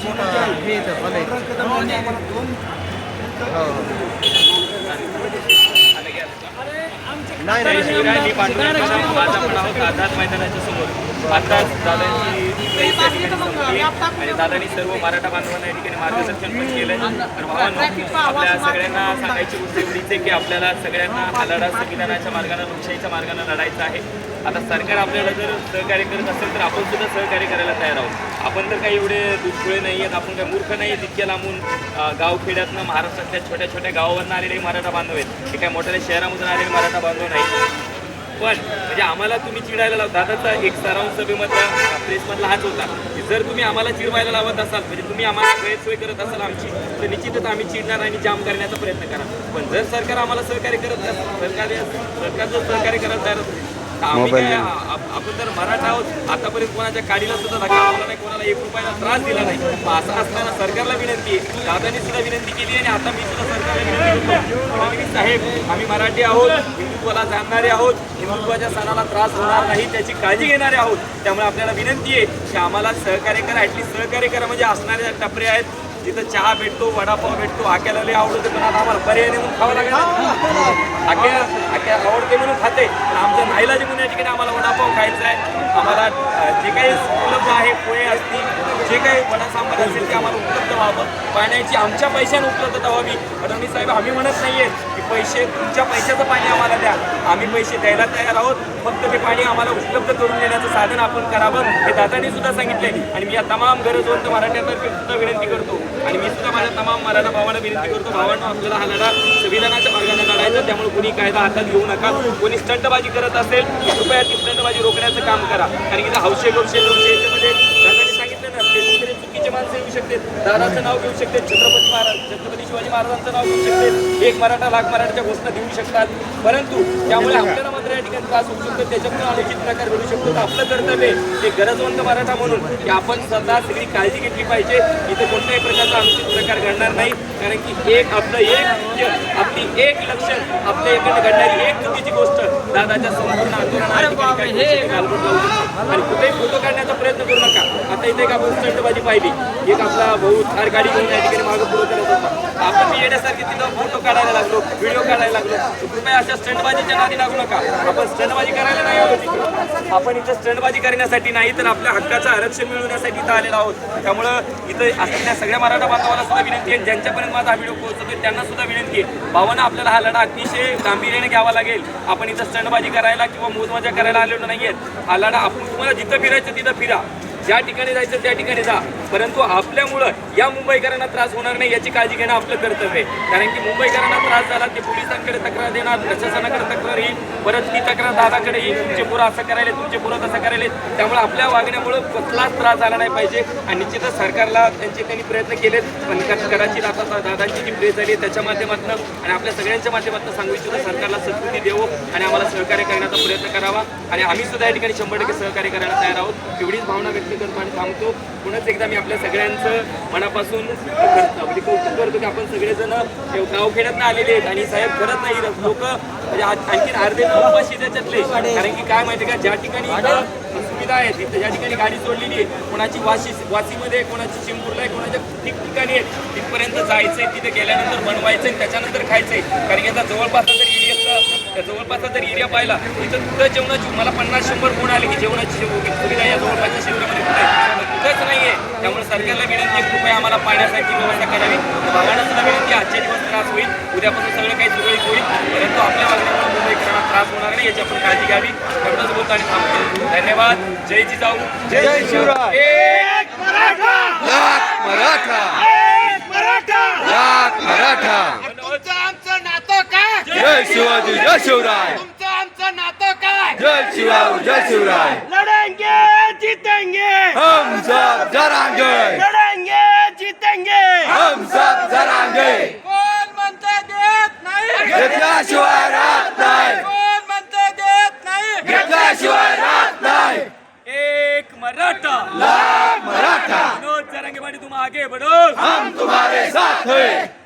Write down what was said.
हे इथं मला हो. नाही नाही. माझा पण आहोत आझाद मैदानाच्या समोर. आताच दादांची प्रेस आणि दादांनी सर्व मराठा बांधवांना या ठिकाणी मार्गदर्शन पण केलं तर भावांनो आपल्या सगळ्यांना सांगायची गोष्ट एवढीच आहे की आपल्याला सगळ्यांना हा लढा संविधानाच्या मार्गाने लोकशाहीच्या मार्गाने लढायचा आहे. आता सरकार आपल्याला जर सहकार्य करत असेल तर आपण सुद्धा सहकार्य करायला तयार आहोत. आपण तर काही एवढे दुष्कुळे नाही आहेत आपण काही मूर्ख नाही आहेत इतक्या लांबून गावखेड्यातनं महाराष्ट्रातल्या छोट्या छोट्या गावावरनं आलेले मराठा बांधव आहेत. हे काय मोठ्या शहरामधून आलेले मराठा बांधव नाही. पण म्हणजे आम्हाला तुम्ही चिडायला लावता. दादाचा एक सराव सभेमधला प्रेसमधला हाच होता की जर तुम्ही आम्हाला चिडवायला लावत असाल म्हणजे तुम्ही आम्हाला गैरसोय करत असाल आमची तर निश्चितच आम्ही चिडणार आणि जाम करण्याचा प्रयत्न करा. पण जर सरकार आम्हाला सहकार्य करत सरकार सरकार जर सहकार्य करायला तयार असेल आप- आपण तर मराठा आहोत. आतापर्यंत कोणाच्या गाडीला सुद्धा धक्का लावला नाही कोणाला एक रुपयाला त्रास दिला नाही. असं असताना सरकारला विनंती आहे दादांनी सुद्धा विनंती केली आणि आता मी सुद्धा सरकारला विनंती करतो. साहेब आम्ही मराठी आहोत हिंदुत्वाला जाणणारे आहोत. हिंदुत्वाच्या सणाला त्रास होणार नाही त्याची काळजी घेणारे आहोत. त्यामुळे आपल्याला विनंती आहे की आम्हाला सहकार्य करा ॲटलीस्ट सहकार्य करा. म्हणजे असणाऱ्या टपरे आहेत तिथं चहा भेटतो वडापाव भेटतो आक्याला लय आवडते पण आता आम्हाला पर्याय म्हणून खावं लागेल आक्या आक्या आवडते म्हणून खाते. आमच्या आमचं नाईलाज म्हणून या ठिकाणी आम्हाला वडापाव खायचा आहे. आम्हाला जे काही उपलब्ध आहे पोहे असतील जे काही वडा असेल ते आम्हाला उपलब्ध व्हावं. पाण्याची आमच्या पैशाने उपलब्धता व्हावी. फडणवीस साहेब आम्ही म्हणत नाहीये की पैसे तुमच्या पैशाचं पाणी आम्हाला द्या. आम्ही पैसे द्यायला तयार आहोत. फक्त ते पाणी आम्हाला उपलब्ध करून देण्याचं साधन आपण करावं हे दादांनी सुद्धा सांगितले आणि मी या तमाम गरजवंत मराठ्यांतर्फे सुद्धा विनंती करतो. आणि मी सुद्धा माझ्या तमाम मराठा भावांना विनंती करतो भावांना आपल्याला हा लढा संविधानाच्या मार्गाने लढायचा त्यामुळे कोणी कायदा हातात घेऊ नका. कोणी स्टंटबाजी करत असेल कृपया ती स्टंटबाजी रोखण्याचं काम करा. कारण की हौशे गौशे लोकशे याच्यामध्ये दादांनी सांगितलं ना ते दुसरे चुकीचे माणसं येऊ शकते. दादाचं नाव घेऊ शकते. छत्रपती महाराज छत्रपती शिवाजी महाराजांचं नाव घेऊ शकते. एक मराठा लाख मराठाच्या घोषणा देऊ शकतात. परंतु त्यामुळे आपल्याला मात्र या ठिकाणी त्रास होऊ शकतो. त्याच्यामुळे अनुचित प्रकार घडू शकतो. तर आपलं कर्तव्य ते गरजवंत मराठा म्हणून की आपण स्वतः सगळी काळजी घेतली पाहिजे. इथे कोणत्याही प्रकारचा अनुचित प्रकार घडणार नाही. कारण की एक आपलं एक आपली एक लक्षण आपल्या इकडे घडणारी एक चुकीची गोष्ट दादाच्या संपूर्ण आंदोलनाला आणि कुठेही फोटो काढण्याचा प्रयत्न करू नका. आता इथे एक आपण स्टंटबाजी पाहिली. एक आपला भाऊ थार गाडी घेऊन या ठिकाणी मागं पुढे करत होता. आपण येण्यासारखी तिथं फोटो काढायला लागलो व्हिडिओ काढायला लागलो. कृपया अशा स्टंटबाजीच्या नादी लागू नका. आपण स्टंटबाजी करायला नाही आलो आपण इथं स्टंटबाजी करण्यासाठी नाही तर आपल्या हक्काचं आरक्षण मिळवण्यासाठी इथं आलेलो आहोत. त्यामुळं इथं असलेल्या सगळ्या मराठा बांधवाला सुद्धा विनंती आहे ज्यांच्यापर्यंत माझा हा व्हिडिओ पोहोचतो त्यांना सुद्धा विनंती आहे. भावानं आपल्याला हा लढा अतिशय गांभीर्याने घ्यावा लागेल. आपण इथं स्टंटबाजी करायला किंवा मोजमजा करायला आलेलो नाहीये हा लढा आपण तुम्हाला जिथं फिरायचं तिथं फिरा. ज्या ठिकाणी जायचं त्या ठिकाणी जा. परंतु आपल्यामुळं या मुंबईकरांना त्रास होणार नाही याची काळजी घेणं आपलं कर्तव्य आहे. कारण की मुंबईकरांना त्रास झाला ते पोलिसांकडे तक्रार देणार प्रशासनाकडे तक्रार येईल परत ती तक्रार दादाकडे येईल. तुमचे पुरं असं करायले तुमचे पुरं तसं करायले त्यामुळे आपल्या वागण्यामुळं कसलाच त्रास झाला नाही पाहिजे आणि निश्चितच सरकारला त्यांचे त्यांनी प्रयत्न केलेत पण क- कदाचित आता दादांची जी प्रेस झाली त्याच्या माध्यमातून आणि आपल्या सगळ्यांच्या माध्यमातून सांगू इच्छितो सरकारला संस्कृती देवो आणि आम्हाला सहकार्य करण्याचा प्रयत्न करावा. आणि आम्ही सुद्धा या ठिकाणी शंभर टक्के सहकार्य करायला तयार आहोत. एवढीच भावना व्यक्त करतो आणि थांबतो. पुन्हाच एकदा मी आपल्या सगळ्यांचं मनापासून करतो. म्हणजे कौतुक करतो की आपण सगळेजण गावखेड्यातनं आलेले आहेत आणि साहेब करत नाही लोक म्हणजे आणखी अर्धे उपाशी त्याच्यातले कारण की काय माहिती का? ज्या ठिकाणी सुविधा आहे तिथं ज्या ठिकाणी गाडी सोडलेली आहे कोणाची वाशी वाशीमध्ये कोणाची चिंपूरला आहे कोणाच्या ठिकठिकाणी आहे तिथपर्यंत जायचंय तिथे गेल्यानंतर बनवायचंय त्याच्यानंतर खायचंय. कारण की आता जवळपास तर त्या जवळपासचा जर एरिया पाहिला तिथं कुठं जेवणाची मला पन्नास शंभर फोन आले की जेवणाची सुवि- सुविधा या जवळपासच्या क्षेत्रामध्ये कुठे आहे? कुठंच नाहीये. त्यामुळे सरकारला विनंती आहे कृपया आम्हाला पाण्यासाठी व्यवस्था करावी. भावांना सुद्धा विनंती आहे, आजच्या दिवस त्रास होईल उद्यापासून सगळं काही सुरळीत होईल. परंतु आपल्या वागण्यामुळे मुंबईकरांना त्रास होणार नाही याची आपण काळजी घ्यावी. एवढंच बोलतो आणि थांबतो. धन्यवाद. जय जिजाऊ. जय शिवराय. एक मराठा. लाख मराठा. एक मराठा लाख मराठा तुमचं आमचं नातं काय जय शिवाजी जय शिवराय. तुमचं आमचं नातं काय? जय शिवाजी जय शिवराय. लढेंगे जीतेंगे. हम सब जरांगे. लढेंगे जीतेंगे. हम सब जरांगे. कोण म्हणते देत नाही? घेतल्याशिवाय राहत नाही. कोण म्हणते देत नाही? घेतल्याशिवाय राहत नाही. एक मराठा. लाख मराठा. मनोज जरंगे पाटील तुम आगे बढ़ो. हम तुम्हारे साथ हैं.